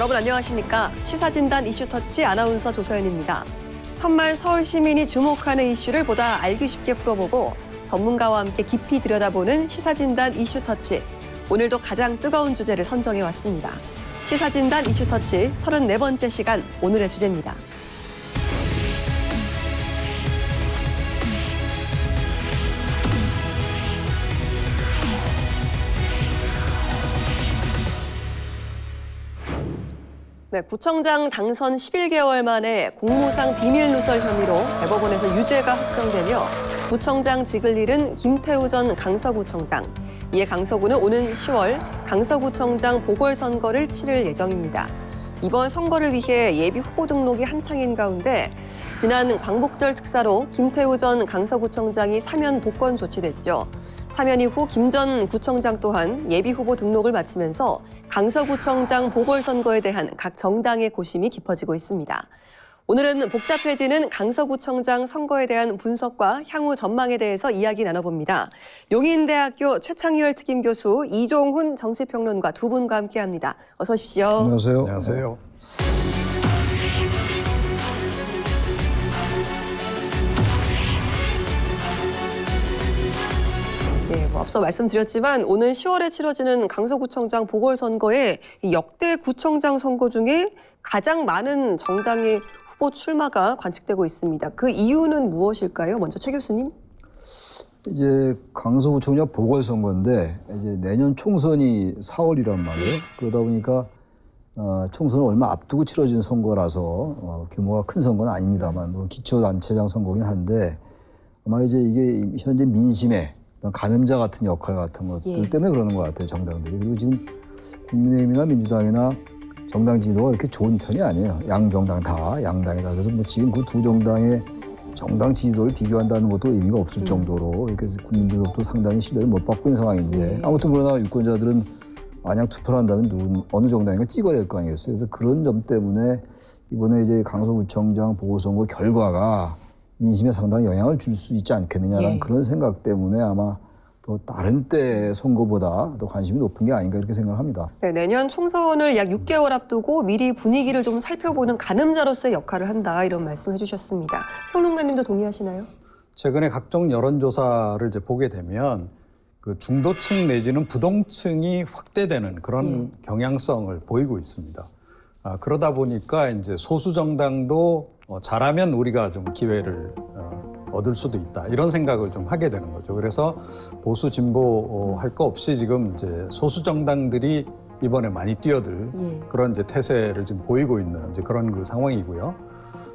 여러분 안녕하십니까? 시사진단 이슈터치 아나운서 조서연입니다. 천만 서울 시민이 주목하는 이슈를 보다 알기 쉽게 풀어보고 전문가와 함께 깊이 들여다보는 시사진단 이슈터치. 오늘도 가장 뜨거운 주제를 선정해 왔습니다. 시사진단 이슈터치 34번째 시간 오늘의 주제입니다. 네, 구청장 당선 11개월 만에 공무상 비밀 누설 혐의로 대법원에서 유죄가 확정되며 구청장 직을 잃은 김태우 전 강서구청장. 이에 강서구는 오는 10월 강서구청장 보궐선거를 치를 예정입니다. 이번 선거를 위해 예비 후보 등록이 한창인 가운데 지난 광복절 특사로 김태우 전 강서구청장이 사면 복권 조치됐죠. 사면 이후 김 전 구청장 또한 예비 후보 등록을 마치면서 강서구청장 보궐선거에 대한 각 정당의 고심이 깊어지고 있습니다. 오늘은 복잡해지는 강서구청장 선거에 대한 분석과 향후 전망에 대해서 이야기 나눠봅니다. 용인대학교 최창열 특임 교수 이종훈 정치평론가 두 분과 함께합니다. 어서 오십시오. 안녕하세요. 안녕하세요. 네, 뭐 앞서 말씀드렸지만 오는 10월에 치러지는 강서구청장 보궐선거에 이 역대 구청장 선거 중에 가장 많은 정당의 후보 출마가 관측되고 있습니다. 그 이유는 무엇일까요? 먼저 최 교수님. 이제 강서구청장 보궐선거인데 이제 내년 총선이 4월이란 말이에요. 그러다 보니까 어, 총선을 얼마 앞두고 치러진 선거라서 어, 규모가 큰 선거는 아닙니다만 뭐 기초단체장 선거긴 한데 아마 이제 이게 현재 민심의 어떤 가늠자 같은 역할 같은 것들 예. 때문에 그러는 것 같아요 정당들이. 그리고 지금 국민의힘이나 민주당이나 정당 지도가 그렇게 좋은 편이 아니에요. 양 정당 다 양당이다. 그래서 뭐 지금 그 두 정당의 정당 지지도를 비교한다는 것도 의미가 없을 정도로 이렇게 국민들로부터 상당히 신뢰를 못 받고 있는 상황인데 아무튼 그러나 유권자들은 만약 투표를 한다면 누군 어느 정당인가 찍어야 될 거 아니겠어요. 그래서 그런 점 때문에 이번에 이제 강서구청장 보궐선거 결과가 민심에 상당히 영향을 줄 수 있지 않겠느냐라는 예. 그런 생각 때문에 아마 또 다른 때 선거보다 더 관심이 높은 게 아닌가 이렇게 생각을 합니다. 네, 내년 총선을 약 6개월 앞두고 미리 분위기를 좀 살펴보는 가늠자로서의 역할을 한다 이런 말씀 해 주셨습니다. 평론가님도 동의하시나요? 최근에 각종 여론조사를 이제 보게 되면 그 중도층 내지는 부동층이 확대되는 그런 경향성을 보이고 있습니다. 아, 그러다 보니까 이제 소수 정당도 어, 잘하면 우리가 좀 기회를 어, 얻을 수도 있다 이런 생각을 좀 하게 되는 거죠. 그래서 보수 진보 어, 할거 없이 지금 이제 소수 정당들이 이번에 많이 뛰어들 예. 그런 이제 태세를 지금 보이고 있는 이제 그런 그 상황이고요.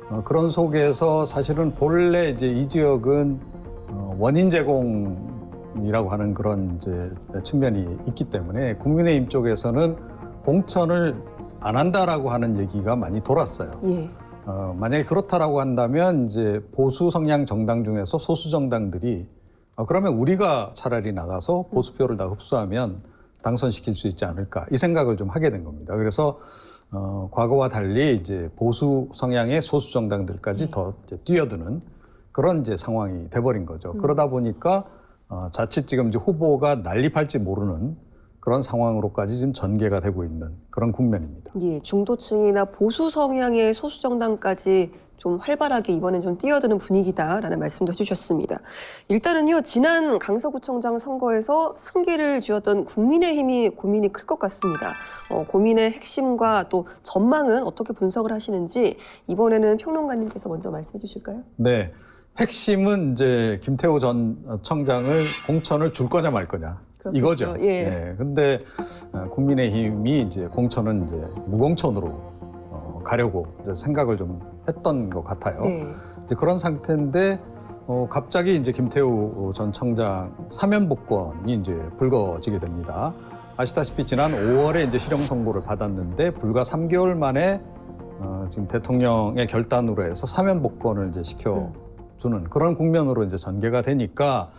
어, 그런 속에서 사실은 본래 이제 이 지역은 어, 원인 제공이라고 하는 그런 이제 측면이 있기 때문에 국민의힘 쪽에서는 공천을 안 한다라고 하는 얘기가 많이 돌았어요. 예. 어, 만약에 그렇다라고 한다면 이제 보수 성향 정당 중에서 소수 정당들이 어, 그러면 우리가 차라리 나가서 보수표를 다 흡수하면 당선시킬 수 있지 않을까 이 생각을 좀 하게 된 겁니다. 그래서 어, 과거와 달리 이제 보수 성향의 소수 정당들까지 더 이제 뛰어드는 그런 이제 상황이 돼버린 거죠. 그러다 보니까 어, 자칫 지금 이제 후보가 난립할지 모르는 그런 상황으로까지 지금 전개가 되고 있는 그런 국면입니다. 예, 중도층이나 보수 성향의 소수 정당까지 좀 활발하게 이번엔 좀 뛰어드는 분위기다라는 말씀도 해주셨습니다. 일단은요, 지난 강서구청장 선거에서 승기를 쥐었던 국민의힘이 고민이 클 것 같습니다. 어, 고민의 핵심과 또 전망은 어떻게 분석을 하시는지 이번에는 평론가님께서 먼저 말씀해 주실까요? 네. 핵심은 이제 김태호 전 청장을 공천을 줄 거냐 말 거냐 그렇겠죠. 이거죠. 예. 근데 어, 국민의힘이 이제 공천은 이제 무공천으로 어, 가려고 생각을 좀 했던 것 같아요. 네. 이제 그런 상태인데 어, 갑자기 이제 김태우 전 청장 사면 복권이 이제 불거지게 됩니다. 아시다시피 지난 5월에 이제 실형 선고를 받았는데 불과 3개월 만에 어, 지금 대통령의 결단으로 해서 사면 복권을 이제 시켜 주는 그런 국면으로 이제 전개가 되니까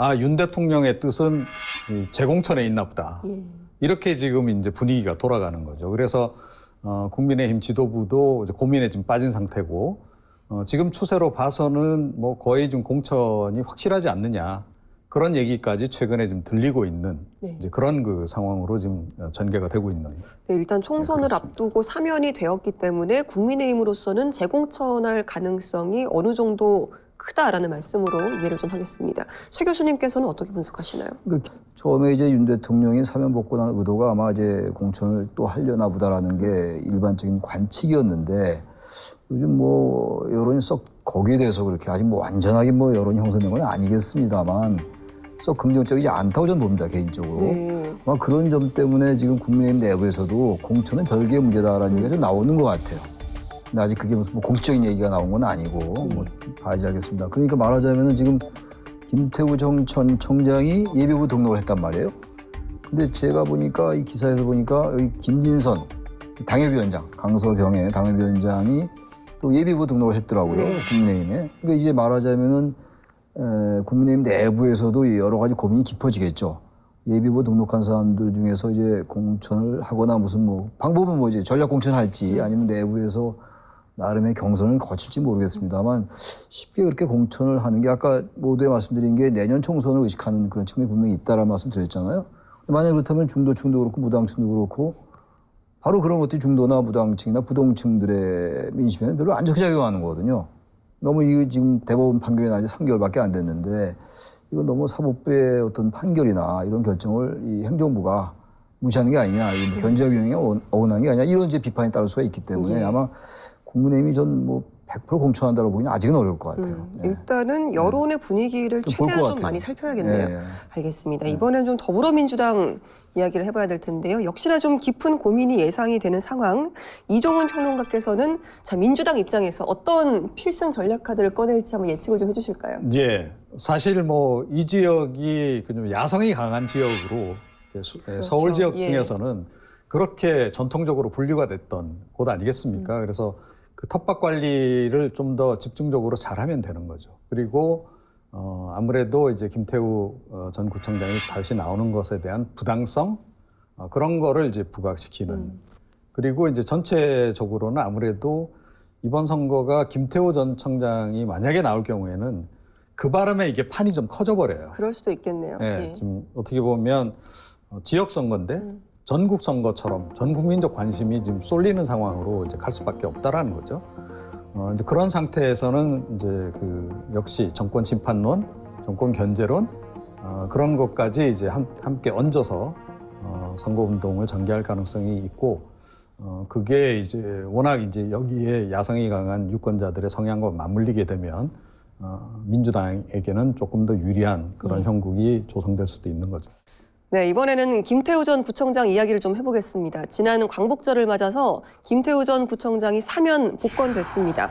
아 윤 대통령의 뜻은 이 재공천에 있나 보다. 예. 이렇게 지금 이제 분위기가 돌아가는 거죠. 그래서 어, 국민의힘 지도부도 이제 고민에 좀 빠진 상태고 어, 지금 추세로 봐서는 뭐 거의 좀 공천이 확실하지 않느냐 그런 얘기까지 최근에 좀 들리고 있는 네. 이제 그런 그 상황으로 지금 전개가 되고 있는 네, 일단 총선을 앞두고 사면이 되었기 때문에 국민의힘으로서는 재공천할 가능성이 어느 정도 크다라는 말씀으로 이해를 좀 하겠습니다. 최 교수님께서는 어떻게 분석하시나요? 그 처음에 이제 윤 대통령이 사면 복권한 의도가 아마 이제 공천을 또 하려나 보다라는 게 일반적인 관측이었는데 요즘 뭐 여론이 썩 거기에 대해서 그렇게 아직 뭐 완전하게 뭐 여론이 형성된 건 아니겠습니다만 썩 긍정적이지 않다고 저는 봅니다 개인적으로. 네. 아마 그런 점 때문에 지금 국민의힘 내부에서도 공천은 별개의 문제다라는 얘기가 좀 나오는 것 같아요. 근데 아직 그게 무슨 뭐 공식적인 얘기가 나온 건 아니고 뭐 봐야지 알겠습니다. 그러니까 말하자면은 지금 김태우 정전 청장이 예비후 등록을 했단 말이에요. 근데 제가 보니까 이 기사에서 보니까 여기 김진선 당협위원장 강서병의 당협위원장이 또 예비후 등록을 했더라고요 네. 국민의힘에. 그러니까 이제 말하자면은 에, 국민의힘 내부에서도 여러 가지 고민이 깊어지겠죠. 예비후 등록한 사람들 중에서 이제 공천을 하거나 무슨 뭐 방법은 뭐 이제 전략 공천할지 아니면 내부에서 나름의 경선을 거칠지 모르겠습니다만 쉽게 그렇게 공천을 하는 게 아까 모두에 말씀드린 게 내년 총선을 의식하는 그런 측면이 분명히 있다라는 말씀 드렸잖아요. 만약 그렇다면 중도층도 그렇고 무당층도 그렇고 바로 그런 것들이 중도나 무당층이나 부동층들의 민심에는 별로 안 좋게 작용하는 거거든요. 너무 이거 지금 대법원 판결이 나지 3개월밖에 안 됐는데 이건 너무 사법부의 어떤 판결이나 이런 결정을 이 행정부가 무시하는 게 아니냐, 이 견제적 유형에 어긋나는 게 아니냐 이런 이제 비판이 따를 수가 있기 때문에 예. 아마 국민의힘이 전 뭐 100% 공천한다고 보기는 아직은 어려울 것 같아요. 음, 네. 일단은 여론의 분위기를 좀볼 최대한 것좀 같아요. 많이 살펴야겠네요. 네. 알겠습니다. 이번엔 좀 더불어민주당 이야기를 해봐야 될 텐데요. 역시나 좀 깊은 고민이 예상이 되는 상황. 이종훈 평론가께서는 자 민주당 입장에서 어떤 필승 전략 카드를 꺼낼지 한번 예측을 좀 해주실까요? 예, 사실 뭐 이 지역이 그좀 야성이 강한 지역으로 예, 서울 지역 예. 중에서는 그렇게 전통적으로 분류가 됐던 곳 아니겠습니까? 음. 그래서 그 텃밭 관리를 좀 더 집중적으로 잘하면 되는 거죠. 그리고 어, 아무래도 이제 김태우 어, 전 구청장이 다시 나오는 것에 대한 부당성 어, 그런 거를 이제 부각시키는 음. 그리고 이제 전체적으로는 아무래도 이번 선거가 김태우 전 청장이 만약에 나올 경우에는 그 바람에 이게 판이 좀 커져 버려요. 그럴 수도 있겠네요. 예, 예. 지금 어떻게 보면 어, 지역 선거인데 전국 선거처럼 전 국민적 관심이 지금 쏠리는 상황으로 이제 갈 수밖에 없다라는 거죠. 어, 이제 그런 상태에서는 이제 그 역시 정권 심판론, 정권 견제론 어, 그런 것까지 이제 함, 함께 얹어서 어, 선거 운동을 전개할 가능성이 있고 어, 그게 이제 워낙 이제 여기에 야성이 강한 유권자들의 성향과 맞물리게 되면 어, 민주당에게는 조금 더 유리한 그런 형국이 조성될 수도 있는 거죠. 네, 이번에는 김태우 전 구청장 이야기를 좀 해보겠습니다. 지난 광복절을 맞아서 김태우 전 구청장이 사면 복권됐습니다.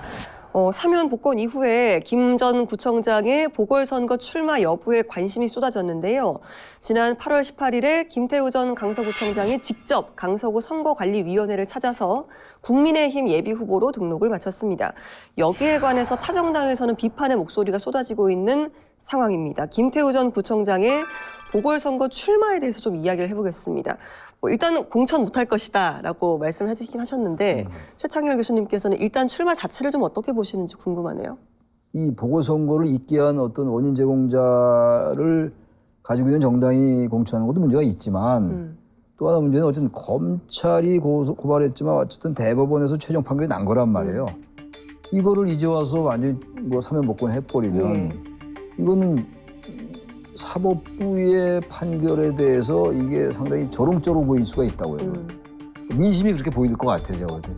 어, 사면 복권 이후에 김 전 구청장의 보궐선거 출마 여부에 관심이 쏟아졌는데요. 지난 8월 18일에 김태우 전 강서구청장이 직접 강서구 선거관리위원회를 찾아서 국민의힘 예비후보로 등록을 마쳤습니다. 여기에 관해서 타정당에서는 비판의 목소리가 쏟아지고 있는 상황입니다. 김태우 전 구청장의 보궐선거 출마에 대해서 좀 이야기를 해보겠습니다. 뭐 일단 공천 못할 것이다 라고 말씀을 해주시긴 하셨는데 최창열 교수님께서는 일단 출마 자체를 좀 어떻게 보시는지 궁금하네요. 이 보궐선거를 있게 한 어떤 원인 제공자를 가지고 있는 정당이 공천하는 것도 문제가 있지만 음. 또 하나 문제는 어쨌든 검찰이 고소, 고발했지만 어쨌든 대법원에서 최종 판결이 난 거란 말이에요. 이거를 이제 와서 완전 뭐 사면 복권 해버리면 예. 이거는 사법부의 판결에 대해서 이게 상당히 조롱적으로 보일 수가 있다고요. 음. 민심이 그렇게 보일 것 같아요, 제가 볼 때.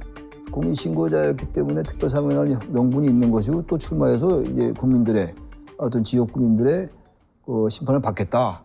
공익신고자였기 때문에 특별사면할 명분이 있는 것이고 또 출마해서 이제 국민들의 어떤 지역 국민들의 그 심판을 받겠다.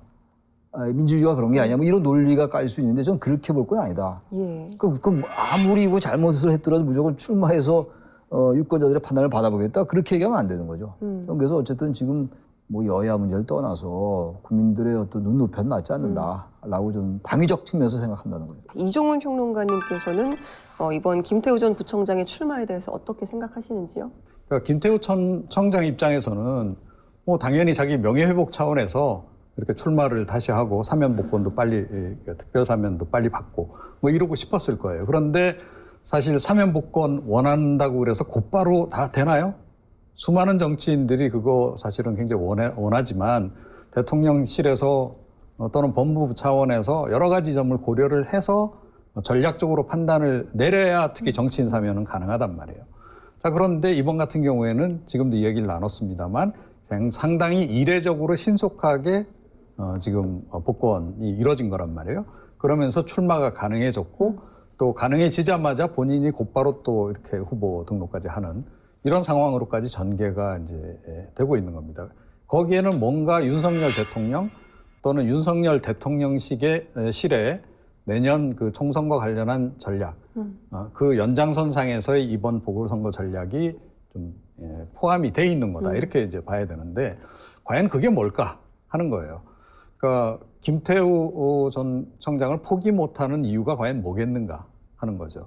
아, 민주주의가 그런 게 아니야. 뭐 이런 논리가 깔 수 있는데 저는 그렇게 볼 건 아니다. 예. 그, 그 아무리 뭐 잘못을 했더라도 무조건 출마해서 어, 유권자들의 판단을 받아보겠다. 그렇게 얘기하면 안 되는 거죠. 음. 그래서 어쨌든 지금 뭐 여야 문제를 떠나서 국민들의 어떤 눈높이는 맞지 않는다라고 저는 당위적 측면에서 생각한다는 거죠. 이종훈 평론가님께서는 어, 이번 김태우 전 구청장의 출마에 대해서 어떻게 생각하시는지요? 그러니까 김태우 천, 청장 입장에서는 뭐 당연히 자기 명예회복 차원에서 이렇게 출마를 다시 하고 사면 복권도 빨리 예, 특별 사면도 빨리 받고 뭐 이러고 싶었을 거예요. 그런데 사실 사면 복권 원한다고 그래서 곧바로 다 되나요? 수많은 정치인들이 그거 사실은 굉장히 원해, 원하지만 대통령실에서 어, 또는 법무부 차원에서 여러 가지 점을 고려를 해서 전략적으로 판단을 내려야 특히 정치인 사면은 가능하단 말이에요. 자, 그런데 이번 같은 경우에는 지금도 이야기를 나눴습니다만 상- 상당히 이례적으로 신속하게 어, 지금 어, 복권이 이뤄진 거란 말이에요. 그러면서 출마가 가능해졌고 또 가능해지자마자 본인이 곧바로 또 이렇게 후보 등록까지 하는 이런 상황으로까지 전개가 이제 예, 되고 있는 겁니다. 거기에는 뭔가 윤석열 대통령 또는 윤석열 대통령식의 에, 실에 내년 그 총선과 관련한 전략, 어, 그 연장선상에서의 이번 보궐선거 전략이 좀 예, 포함이 돼 있는 거다 이렇게 이제 봐야 되는데 과연 그게 뭘까 하는 거예요. 그러니까 김태우 전 청장을 포기 못하는 이유가 과연 뭐겠는가 하는 거죠.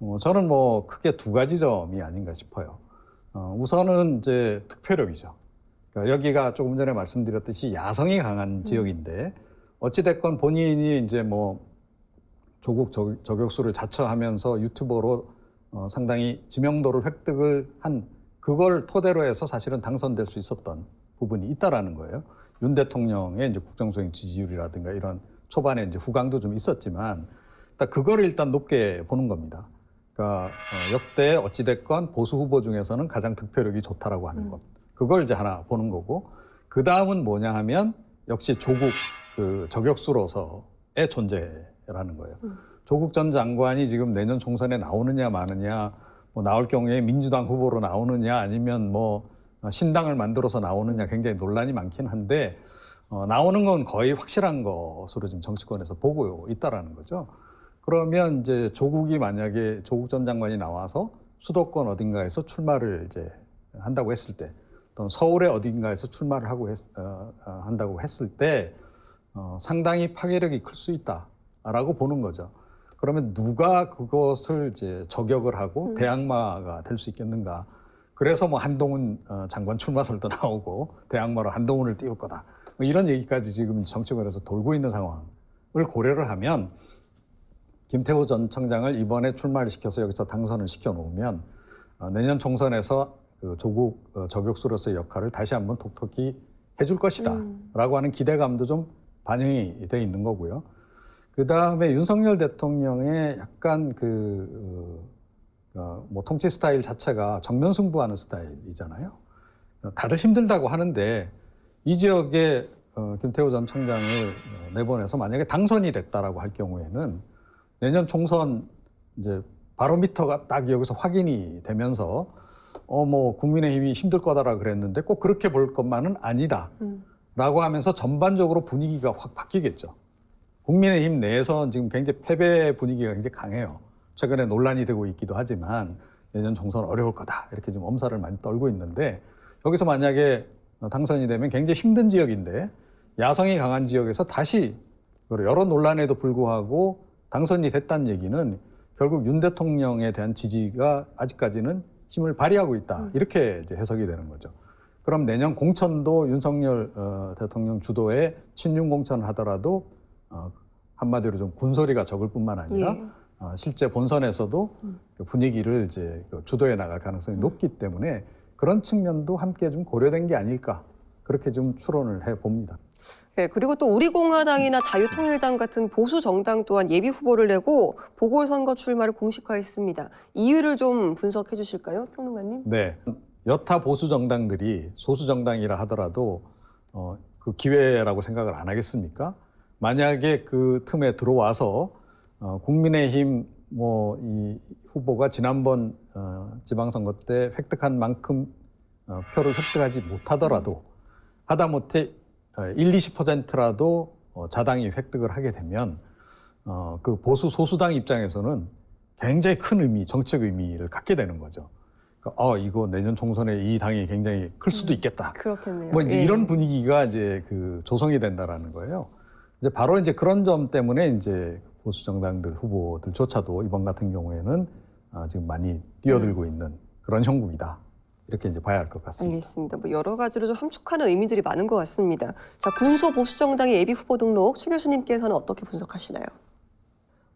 어, 저는 뭐 크게 두 가지 점이 아닌가 싶어요. 어, 우선은 이제 특별력이죠. 그러니까 여기가 조금 전에 말씀드렸듯이 야성이 강한 지역인데 어찌됐건 본인이 이제 뭐 조국 저- 저격수를 자처하면서 유튜버로 어, 상당히 지명도를 획득을 한 그걸 토대로 해서 사실은 당선될 수 있었던 부분이 있다라는 거예요. 윤 대통령의 이제 국정수행 지지율이라든가 이런 초반에 이제 후광도 좀 있었지만 일단 그거를 일단 높게 보는 겁니다. 그러니까 어, 역대 어찌됐건 보수 후보 중에서는 가장 득표력이 좋다라고 하는 것. 그걸 이제 하나 보는 거고 그 다음은 뭐냐 하면 역시 조국 그 저격수로서의 존재라는 거예요. 조국 전 장관이 지금 내년 총선에 나오느냐 마느냐 뭐 나올 경우에 민주당 후보로 나오느냐 아니면 뭐 신당을 만들어서 나오느냐 굉장히 논란이 많긴 한데 어, 나오는 건 거의 확실한 것으로 지금 정치권에서 보고 있다라는 거죠. 그러면 이제 조국이 만약에 조국 전 장관이 나와서 수도권 어딘가에서 출마를 이제 한다고 했을 때 또는 서울의 어딘가에서 출마를 하고 했, 어, 어, 한다고 했을 때 어, 상당히 파괴력이 클 수 있다라고 보는 거죠. 그러면 누가 그것을 이제 저격을 하고 대항마가 될 수 있겠는가? 그래서 뭐 한동훈 어, 장관 출마설도 나오고 대항마로 한동훈을 띄울 거다. 뭐 이런 얘기까지 지금 정치권에서 돌고 있는 상황을 고려를 하면 김태호 전 청장을 이번에 출마를 시켜서 여기서 당선을 시켜 놓으면 어, 내년 총선에서 그 조국 어, 저격수로서의 역할을 다시 한번 톡톡히 해줄 것이다라고 하는 기대감도 좀 반영이 돼 있는 거고요. 그 다음에 윤석열 대통령의 약간 그, 어, 어, 뭐 통치 스타일 자체가 정면 승부하는 스타일이잖아요. 어, 다들 힘들다고 하는데 이 지역에 어, 김태호 전 청장을 어, 내보내서 만약에 당선이 됐다라고 할 경우에는 내년 총선 이제 바로미터가 딱 여기서 확인이 되면서 어 뭐 국민의힘이 힘들 거다라 그랬는데 꼭 그렇게 볼 것만은 아니다라고 하면서 전반적으로 분위기가 확 바뀌겠죠. 국민의힘 내에서 지금 굉장히 패배 분위기가 굉장히 강해요. 최근에 논란이 되고 있기도 하지만 내년 총선 어려울 거다 이렇게 지금 엄살을 많이 떨고 있는데 여기서 만약에 당선이 되면 굉장히 힘든 지역인데 야성이 강한 지역에서 다시 여러 논란에도 불구하고 당선이 됐다는 얘기는 결국 윤 대통령에 대한 지지가 아직까지는 힘을 발휘하고 있다. 이렇게 이제 해석이 되는 거죠. 그럼 내년 공천도 윤석열 어, 대통령 주도의 친윤 공천을 하더라도 어, 한마디로 좀 군소리가 적을 뿐만 아니라 예. 어, 실제 본선에서도 그 분위기를 이제 그 주도해 나갈 가능성이 높기 때문에 그런 측면도 함께 좀 고려된 게 아닐까 그렇게 좀 추론을 해 봅니다. 예, 그리고 또 우리공화당이나 자유통일당 같은 보수 정당 또한 예비 후보를 내고 보궐선거 출마를 공식화했습니다. 이유를 좀 분석해 주실까요, 평론가님? 네. 여타 보수 정당들이 소수 정당이라 하더라도 어, 그 기회라고 생각을 안 하겠습니까? 만약에 그 틈에 들어와서 어, 국민의힘 뭐 이 후보가 지난번 어, 지방선거 때 획득한 만큼 어, 표를 획득하지 못하더라도 하다못해 어, 1, 20%라도 어, 자당이 획득을 하게 되면 어, 그 보수 소수당 입장에서는 굉장히 큰 의미, 정책 의미를 갖게 되는 거죠. 그러니까 어, 이거 내년 총선에 이 당이 굉장히 클 수도 있겠다. 그렇겠네요. 뭐 이제 예. 이런 분위기가 이제 그 조성이 된다라는 거예요. 이제 바로 이제 그런 점 때문에 이제 보수 정당들 후보들조차도 이번 같은 경우에는 아, 지금 많이 뛰어들고 있는 그런 형국이다. 이렇게 이제 봐야 할 것 같습니다. 알겠습니다. 뭐 여러 가지로 좀 함축하는 의미들이 많은 것 같습니다. 자, 군소 보수 정당의 예비 후보 등록 최 교수님께서는 어떻게 분석하시나요?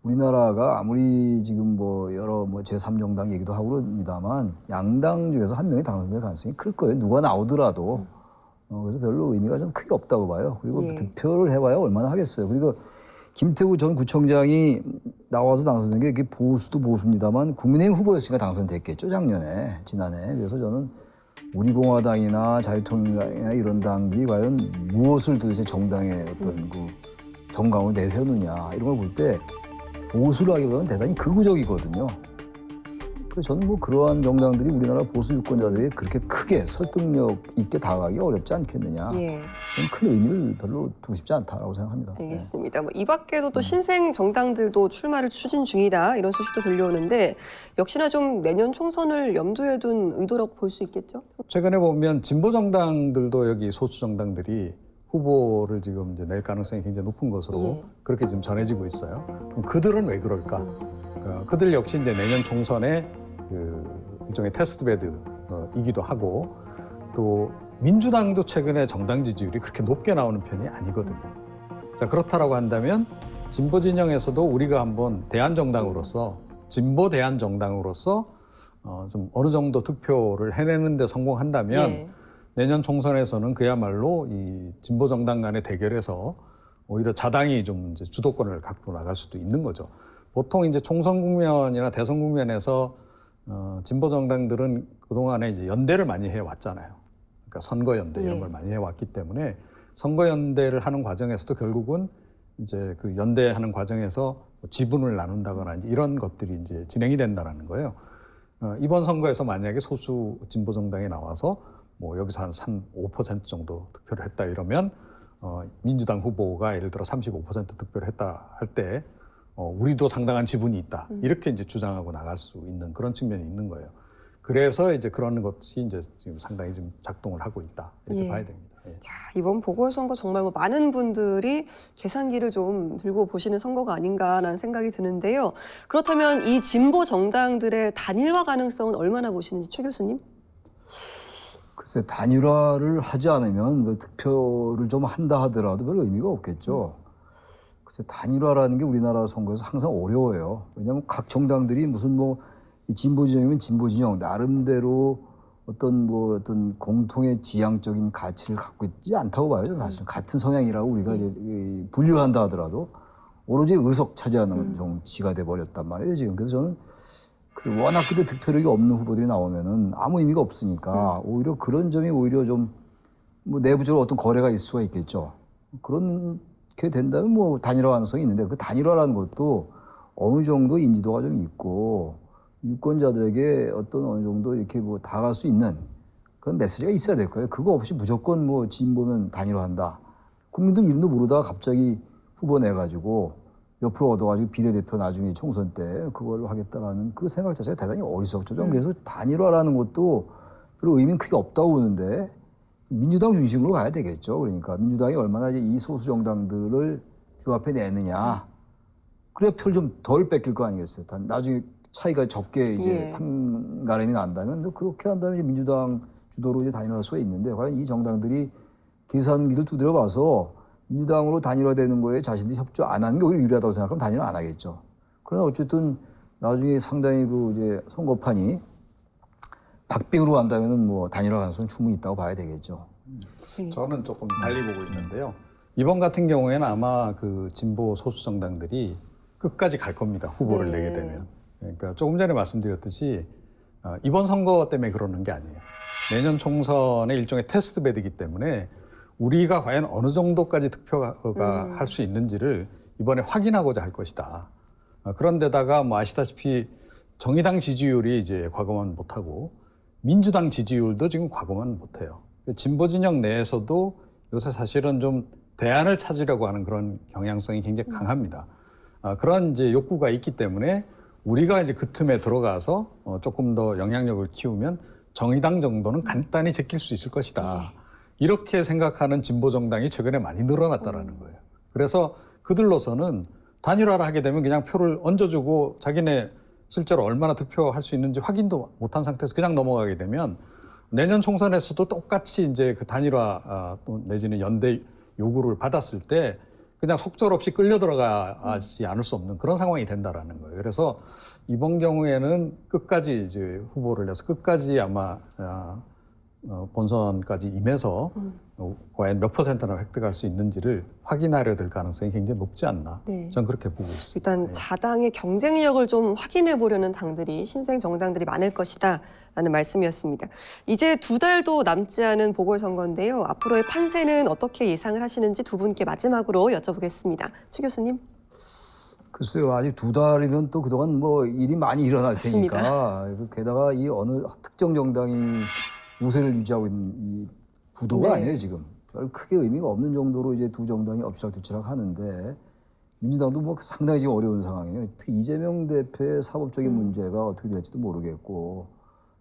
우리나라가 아무리 지금 뭐 여러 뭐 제3정당 얘기도 하고 그럽니다만 양당 중에서 한 명이 당선될 가능성이 클 거예요. 누가 나오더라도 어, 그래서 별로 의미가 좀 크게 없다고 봐요. 그리고 예. 득표를 해봐야 얼마나 하겠어요. 그리고 김태우 전 구청장이 나와서 당선된 게 이게 보수도 보수입니다만 국민의힘 후보였으니까 당선됐겠죠 작년에 지난해. 그래서 저는 우리 공화당이나 자유통일당이나 이런 당들이 과연 무엇을 도대체 정당의 어떤 그 정강을 내세우느냐 이런 걸 볼 때 보수를 하기보다는 대단히 극우적이거든요. 그래서 저는 뭐 그러한 정당들이 우리나라 보수 유권자들이 그렇게 크게 설득력 있게 다가가기 어렵지 않겠느냐. 예. 큰 의미를 별로 두고 싶지 않다라고 생각합니다. 네. 알겠습니다. 뭐이 밖에도 또 신생 정당들도 출마를 추진 중이다 이런 소식도 들려오는데 역시나 좀 내년 총선을 염두에 둔 의도라고 볼 수 있겠죠? 최근에 보면 진보 정당들도 여기 소수 정당들이 후보를 지금 이제 낼 가능성이 굉장히 높은 것으로 예. 그렇게 지금 전해지고 있어요. 그럼 그들은 왜 그럴까? 그 그들 역시 이제 내년 총선에 그 일종의 테스트 베드이기도 하고 또 민주당도 최근에 정당 지지율이 그렇게 높게 나오는 편이 아니거든요. 자 그렇다라고 한다면 진보 진영에서도 우리가 한번 대한 정당으로서 진보 대한 정당으로서 어, 좀 어느 정도 득표를 해내는데 성공한다면 예. 내년 총선에서는 그야말로 이 진보 정당 간의 대결에서 오히려 자당이 좀 주도권을 갖고 나갈 수도 있는 거죠. 보통 이제 총선 국면이나 대선 국면에서 어, 진보 정당들은 그동안에 이제 연대를 많이 해 왔잖아요. 그러니까 선거 연대 이런 예. 걸 많이 해 왔기 때문에 선거 연대를 하는 과정에서도 결국은 이제 그 연대하는 과정에서 지분을 나눈다거나 이런 것들이 이제 진행이 된다라는 거예요. 어, 이번 선거에서 만약에 소수 진보 정당이 나와서 뭐 여기서 한 3, 5% 정도 득표를 했다 이러면 어, 민주당 후보가 예를 들어 35% 득표를 했다 할 때 어, 우리도 상당한 지분이 있다 이렇게 이제 주장하고 나갈 수 있는 그런 측면이 있는 거예요. 그래서 이제 그런 것이 이제 지금 상당히 좀 작동을 하고 있다 이렇게 예. 봐야 됩니다. 예. 자, 이번 보궐선거 정말 뭐 많은 분들이 계산기를 좀 들고 보시는 선거가 아닌가라는 생각이 드는데요. 그렇다면 이 진보 정당들의 단일화 가능성은 얼마나 보시는지 최 교수님? 글쎄 단일화를 하지 않으면 뭐 득표를 좀 한다 하더라도 별 의미가 없겠죠. 글쎄 단일화라는 게 우리나라 선거에서 항상 어려워요. 왜냐하면 각 정당들이 무슨 뭐이 진보 진영이면 진보 진영 나름대로 어떤 뭐 어떤 공통의 지향적인 가치를 갖고 있지 않다고 봐요. 사실 같은 성향이라고 우리가 이제 이 분류한다 하더라도 오로지 의석 차지하는 정치가 돼 버렸단 말이에요. 지금 그래서 저는 그래서 워낙 그때 득표력이 없는 후보들이 나오면은 아무 의미가 없으니까 오히려 그런 점이 오히려 좀 뭐 내부적으로 어떤 거래가 있을 수가 있겠죠. 그 렇게 된다면 뭐 단일화 가능성이 있는데 그 단일화라는 것도 어느 정도 인지도가 좀 있고 유권자들에게 어떤 어느 정도 이렇게 뭐 다가갈 수 있는 그런 메시지가 있어야 될 거예요. 그거 없이 무조건 뭐 진보면 단일화한다. 국민들 이름도 모르다가 갑자기 후보 내가지고 옆으로 얻어가지고 비례대표 나중에 총선 때 그걸로 하겠다라는 그 생각 자체가 대단히 어리석죠. 저는 그래서 단일화라는 것도 별로 의미는 크게 없다고 보는데 민주당 중심으로 가야 되겠죠. 그러니까 민주당이 얼마나 이제 이 소수 정당들을 주합해 내느냐. 그래야 표를 좀 덜 뺏길 거 아니겠어요. 단 나중에 차이가 적게 이제 예. 판가름이 난다면 또 그렇게 한다면 이제 민주당 주도로 이제 단일화할 수가 있는데 과연 이 정당들이 계산기를 두드려 봐서 민주당으로 단일화되는 거에 자신들이 협조 안 하는 게 오히려 유리하다고 생각하면 단일화 안 하겠죠. 그러나 어쨌든 나중에 상당히 그 이제 선거판이 박빙으로 간다면은 뭐 단일화 가능성은 충분히 있다고 봐야 되겠죠. 저는 조금 달리 보고 있는데요. 이번 같은 경우에는 아마 그 진보 소수 정당들이 끝까지 갈 겁니다. 후보를 네. 내게 되면. 그러니까 조금 전에 말씀드렸듯이 어, 이번 선거 때문에 그러는 게 아니에요. 내년 총선의 일종의 테스트 베드이기 때문에 우리가 과연 어느 정도까지 득표가 할수 있는지를 이번에 확인하고자 할 것이다. 어, 그런데다가 뭐 아시다시피 정의당 지지율이 이제 과거만 못하고 민주당 지지율도 지금 과거만 못해요. 진보 진영 내에서도 요새 사실은 좀 대안을 찾으려고 하는 그런 경향성이 굉장히 강합니다. 아, 그런 이제 욕구가 있기 때문에 우리가 이제 그 틈에 들어가서 어, 조금 더 영향력을 키우면 정의당 정도는 간단히 제낄 수 있을 것이다. 이렇게 생각하는 진보 정당이 최근에 많이 늘어났다라는 거예요. 그래서 그들로서는 단일화를 하게 되면 그냥 표를 얹어주고 자기네 실제로 얼마나 득표할 수 있는지 확인도 못한 상태에서 그냥 넘어가게 되면 내년 총선에서도 똑같이 이제 그 단일화 아, 또 내지는 연대 요구를 받았을 때 그냥 속절없이 끌려 들어가지 않을 수 없는 그런 상황이 된다라는 거예요. 그래서 이번 경우에는 끝까지 이제 후보를 내서 끝까지 아마 아, 어, 본선까지 임해서 어, 과연 몇 퍼센트나 획득할 수 있는지를 확인하려 될 가능성이 굉장히 높지 않나. 네. 저는 그렇게 보고 있습니다. 일단 자당의 경쟁력을 좀 확인해 보려는 당들이 신생 정당들이 많을 것이다 라는 말씀이었습니다. 이제 두 달도 남지 않은 보궐선거인데요. 앞으로의 판세는 어떻게 예상을 하시는지 두 분께 마지막으로 여쭤보겠습니다. 최 교수님. 글쎄요, 아직 두 달이면 또 그동안 뭐 일이 많이 일어날 맞습니다. 테니까. 게다가 이 어느 특정 정당이 우세를 유지하고 있는 이 구도가 네. 아니에요, 지금. 별 크게 의미가 없는 정도로 이제 두 정당이 엎치락뒤치락 하는데 민주당도 뭐 상당히 지금 어려운 상황이에요. 특히 이재명 대표의 사법적인 문제가 어떻게 될지도 모르겠고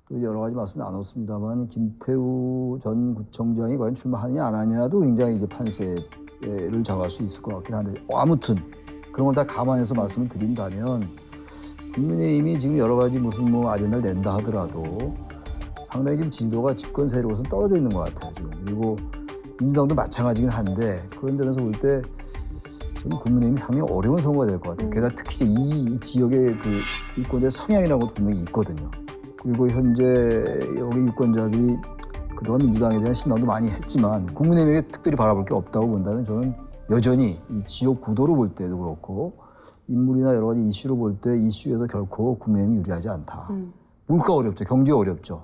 또 여러 가지 말씀 나눴습니다만 김태우 전 구청장이 과연 출마하느냐 안 하느냐도 굉장히 이제 판세를 정할 수 있을 것 같긴 한데 어, 아무튼 그런 걸 다 감안해서 말씀을 드린다면 국민의힘이 지금 여러 가지 무슨 뭐 아젠다를 낸다 하더라도 상당히 지금 지지도가 집권 세력으로서 떨어져 있는 것 같아요 지금 그리고 민주당도 마찬가지긴 한데 그런 점에서 볼 때 저는 국민의힘이 상당히 어려운 선거가 될 것 같아요. 게다가 특히 이, 이 지역의 그 유권자의 성향이라는 것도 분명히 있거든요. 그리고 현재 여기 유권자들이 그동안 민주당에 대한 신망도 많이 했지만 국민의힘에게 특별히 바라볼 게 없다고 본다면 저는 여전히 이 지역 구도로 볼 때도 그렇고 인물이나 여러 가지 이슈로 볼 때 이슈에서 결코 국민의힘이 유리하지 않다. 물가 어렵죠. 경제 어렵죠.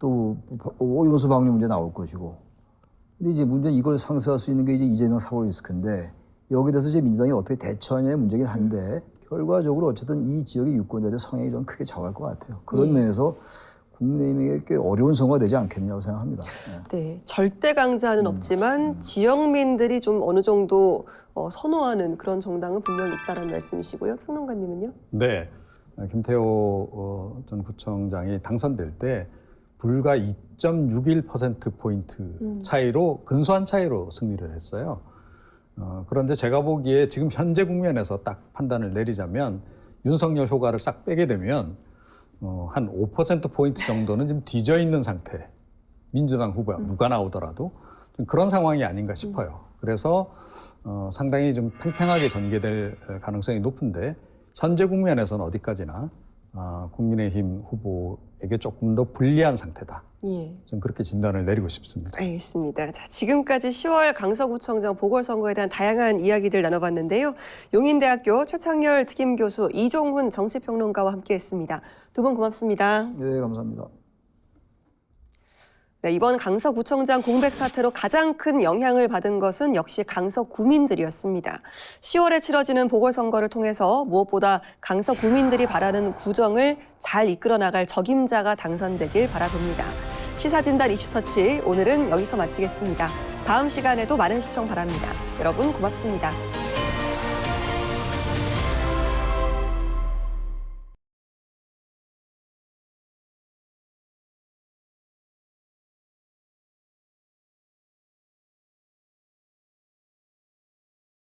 또 오염수 방류 문제 나올 것이고. 근데 이제 문제는 이걸 상쇄할 수 있는 게 이제 이재명 사법 리스크인데 여기에 대해서 이제 민주당이 어떻게 대처하냐의 문제긴 한데 결과적으로 어쨌든 이 지역의 유권자들의 성향이 좀 크게 좌우할 것 같아요. 그런 면에서 국민의힘에게 꽤 어려운 선거가 되지 않겠느냐고 생각합니다. 네. 네, 절대 강자는 없지만 지역민들이 좀 어느 정도 어, 선호하는 그런 정당은 분명히 있다는 말씀이시고요. 평론가님은요? 네. 어, 김태호 어, 전 구청장이 당선될 때 불과 2.61% 포인트 차이로 근소한 차이로 승리를 했어요. 어, 그런데 제가 보기에 지금 현재 국면에서 딱 판단을 내리자면 윤석열 효과를 싹 빼게 되면 어, 한 5% 포인트 정도는 지금 뒤져 있는 상태. 민주당 후보가 누가 나오더라도 좀 그런 상황이 아닌가 싶어요. 그래서 어, 상당히 좀 팽팽하게 전개될 가능성이 높은데 현재 국면에서는 어디까지나 아, 국민의힘 후보에게 조금 더 불리한 상태다. 예. 좀 그렇게 진단을 내리고 싶습니다. 알겠습니다. 자, 지금까지 10월 강서구청장 보궐선거에 대한 다양한 이야기들 나눠봤는데요. 용인대학교 최창렬 특임교수 이종훈 정치평론가와 함께했습니다. 두 분 고맙습니다. 네, 감사합니다. 네, 이번 강서구청장 공백 사태로 가장 큰 영향을 받은 것은 역시 강서 구민들이었습니다. 10월에 치러지는 보궐선거를 통해서 무엇보다 강서 구민들이 바라는 구정을 잘 이끌어 나갈 적임자가 당선되길 바라봅니다. 시사진단 이슈터치 오늘은 여기서 마치겠습니다. 다음 시간에도 많은 시청 바랍니다. 여러분 고맙습니다.